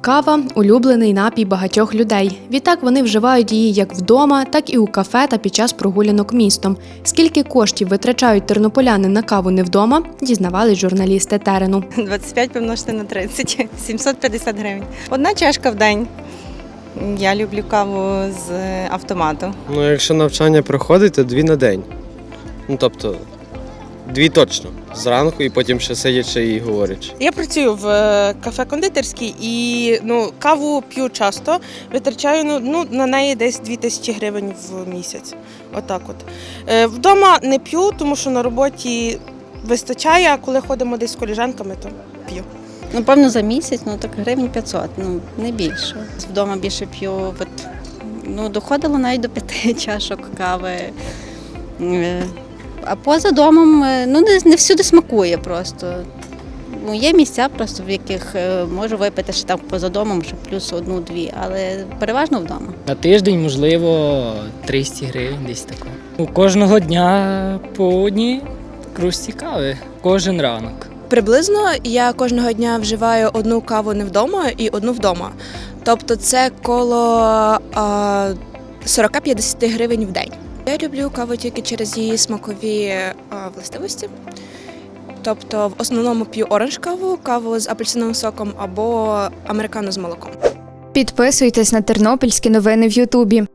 Кава улюблений напій багатьох людей. Відтак вони вживають її як вдома, так і у кафе та під час прогулянок містом. Скільки коштів витрачають тернополяни на каву не вдома, дізнавались журналісти терену. 25 помножити на 30, 750 гривень. Одна чашка в день. Я люблю каву з автомату. Ну, якщо навчання проходить, то дві на день. Ну, тобто, дві точно. Зранку і потім ще сидячи і говорячи. Я працюю в е, кафе-кондитерській і ну, каву п'ю часто, витрачаю ну, ну, на неї десь 2 тисячі гривень в місяць. Отак от. Е, Вдома не п'ю, тому що на роботі вистачає, а коли ходимо десь з коліжанками, то п'ю. Ну, певно, за місяць, ну так гривень 500, ну не більше. Вдома більше п'ю. От, ну, доходило навіть до п'яти чашок кави. А поза домом, е, ну не, не всюди смакує просто. Ну, є місця, просто в яких е, можу випити ще там поза домом, ще плюс одну-дві, але переважно вдома. На тиждень, можливо, 300 гривень десь тако. У кожного дня по одній кружці кави, кожен ранок. Приблизно я кожного дня вживаю одну каву не вдома і одну вдома. Тобто це коло а, 40-50 гривень в день. Я люблю каву тільки через її смакові а, властивості. Тобто в основному п'ю оранж каву, каву з апельсиновим соком або американо з молоком. Підписуйтесь на тернопільські новини в Ютубі.